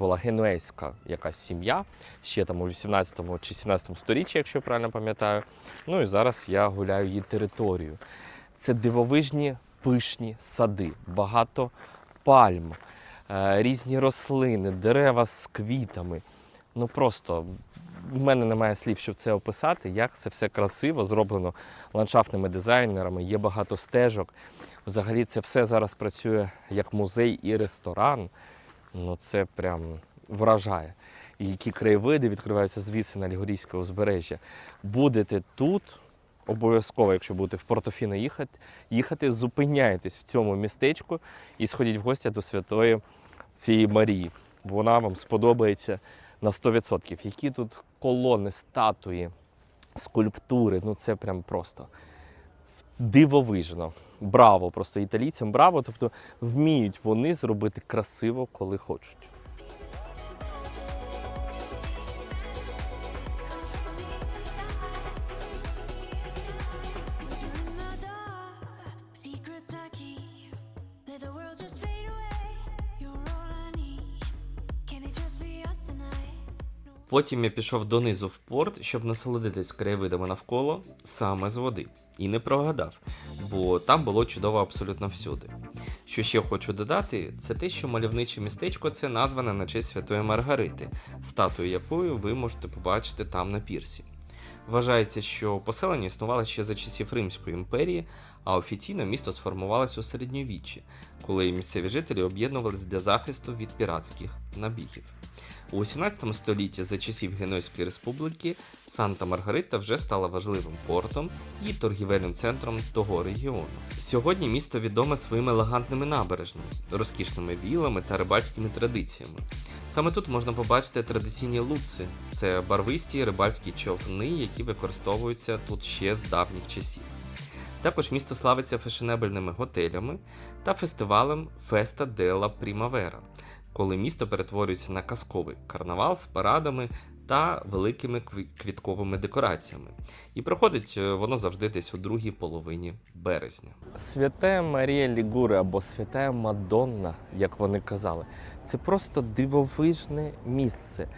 Була генуейська якась сім'я, ще там у 18 чи 17 сторіччі, якщо я правильно пам'ятаю. Ну і зараз я гуляю її територію. Це дивовижні пишні сади, багато пальм, е, різні рослини, дерева з квітами. Ну просто в мене немає слів, щоб це описати, як це все красиво зроблено ландшафтними дизайнерами, є багато стежок. Взагалі це все зараз працює як музей і ресторан. Ну це прям вражає. І які краєвиди відкриваються звідси на Лігурійське узбережжя. Будете тут, обов'язково, якщо будете в Портофіно їхати, їхати, зупиняйтесь в цьому містечку і сходіть в гості до святої цієї Марії. Вона вам сподобається на 100%. Які тут колони, статуї, скульптури, ну це прям просто дивовижно. Браво! Просто італійцям браво. Тобто вміють вони зробити красиво, коли хочуть. You're Потім я пішов донизу в порт, щоб насолодитись краєвидами навколо саме з води. І не прогадав, бо там було чудово абсолютно всюди. Що ще хочу додати, це те, що мальовниче містечко це назване на честь Святої Маргарити, статую якої ви можете побачити там на пірсі. Вважається, що поселення існувало ще за часів Римської імперії, а офіційно місто сформувалось у середньовіччі, коли місцеві жителі об'єднувались для захисту від піратських набігів. У 18 столітті за часів Генуйської республіки Санта Маргарита вже стала важливим портом і торгівельним центром того регіону. Сьогодні місто відоме своїми елегантними набережними, розкішними вілами та рибальськими традиціями. Саме тут можна побачити традиційні луци це барвисті рибальські човни, які використовуються тут ще з давніх часів. Також місто славиться фешенебельними готелями та фестивалем Феста Дела Примавера, коли місто перетворюється на казковий карнавал з парадами та великими кві- квітковими декораціями. І проходить е, воно завжди десь у другій половині березня. Свята Марія Лігури або Свята Мадонна, як вони казали, це просто дивовижне місце.